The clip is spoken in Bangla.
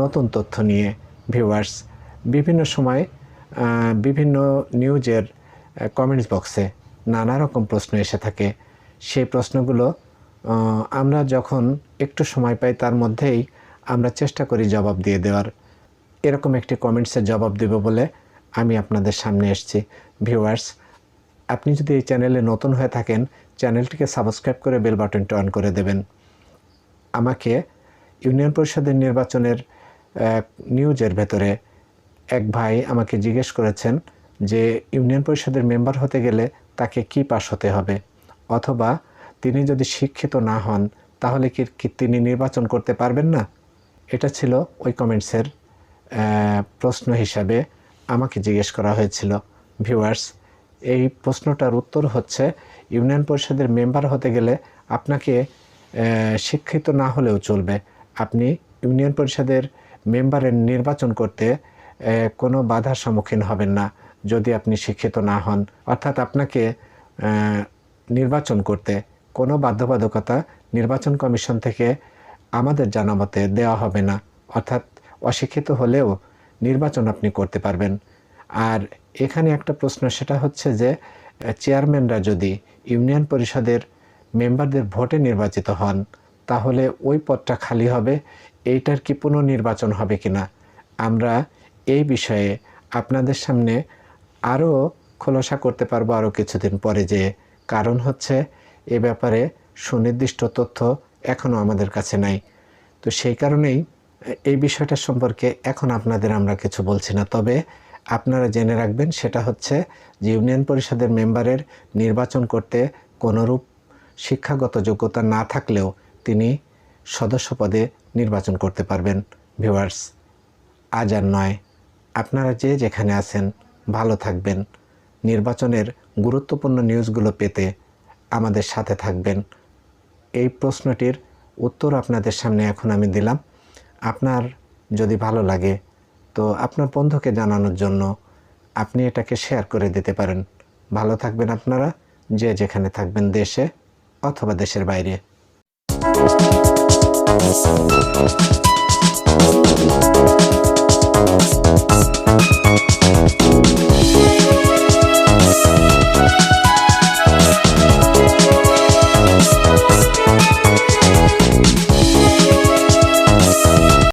নতুন তথ্য নিয়ে ভিউয়ার্স বিভিন্ন সময় বিভিন্ন নিউজের কমেন্টস বক্সে নানা রকম প্রশ্ন এসে থাকে। সেই প্রশ্নগুলো আমরা যখন একটু সময় পাই তার মধ্যেই আমরা চেষ্টা করি জবাব দিয়ে দেওয়ার। এরকম একটি কমেন্টসের জবাব দেব বলে আমি আপনাদের সামনে এসেছি। ভিউয়ার্স আপনি যদি এই চ্যানেলে নতুন হয়ে থাকেন চ্যানেলটিকে সাবস্ক্রাইব করে বেল বাটনটি অন করে দেবেন। আমাকে ইউনিয়ন পরিষদের নির্বাচনের নিউজের ভেতরে এক ভাই আমাকে জিজ্ঞেস করেছেন যে ইউনিয়ন পরিষদের মেম্বার হতে গেলে তাকে কি পাশ হতে হবে? অথবা তিনি যদি শিক্ষিত না হন, তাহলে কি তিনি নির্বাচন করতে পারবেন না? এটা ছিল ওই কমেন্টসের প্রশ্ন হিসাবে আমাকে জিজ্ঞেস করা হয়েছিল। ভিউয়ার্স, এই প্রশ্নটার উত্তর হচ্ছে, ইউনিয়ন পরিষদের মেম্বার হতে গেলে আপনাকে শিক্ষিত না হলেও চলবে। আপনি ইউনিয়ন পরিষদের মেম্বারের নির্বাচন করতে কোনো বাধার সম্মুখীন হবেন না যদি আপনি শিক্ষিত না হন। অর্থাৎ আপনাকে নির্বাচন করতে কোনো বাধ্যবাধকতা নির্বাচন কমিশন থেকে আমাদের জানা মতে দেওয়া হবে না। অর্থাৎ অশিক্ষিত হলেও নির্বাচন আপনি করতে পারবেন। আর এখানে একটা প্রশ্ন, সেটা হচ্ছে যে চেয়ারম্যানরা যদি ইউনিয়ন পরিষদের মেম্বারদের ভোটে নির্বাচিত হন তাহলে ওই পদটা খালি হবে, এইটার কি পুনর্নির্বাচন হবে কিনা? আমরা এই বিষয়ে আপনাদের সামনে আরও খোলসা করতে পারব আরও কিছুদিন পরে যে কারণ হচ্ছে এ ব্যাপারে সুনির্দিষ্ট তথ্য এখনও আমাদের কাছে নাই। তো সেই কারণেই এই বিষয়টা সম্পর্কে এখন আপনাদের আমরা কিছু বলছি না। তবে আপনারা জেনে রাখবেন, সেটা হচ্ছে যে ইউনিয়ন পরিষদের মেম্বারের নির্বাচন করতে কোনোরূপ শিক্ষাগত যোগ্যতা না থাকলেও তিনি সদস্য পদে নির্বাচন করতে পারবেন, ভিউয়ার্স। আজ আর নয়। আপনারা যে যেখানে আছেন, ভালো থাকবেন। নির্বাচনের গুরুত্বপূর্ণ নিউজগুলো পেতে আমাদের সাথে থাকবেন। এই প্রশ্নটির উত্তর আপনাদের সামনে এখন আমি দিলাম। আপনার যদি ভালো লাগে, তো আপনার বন্ধুকে জানানোর জন্য আপনি এটাকে শেয়ার করে দিতে পারেন। ভালো থাকবেন আপনারা, যে যেখানে থাকবেন দেশে অথবা দেশের বাইরে। Thank you.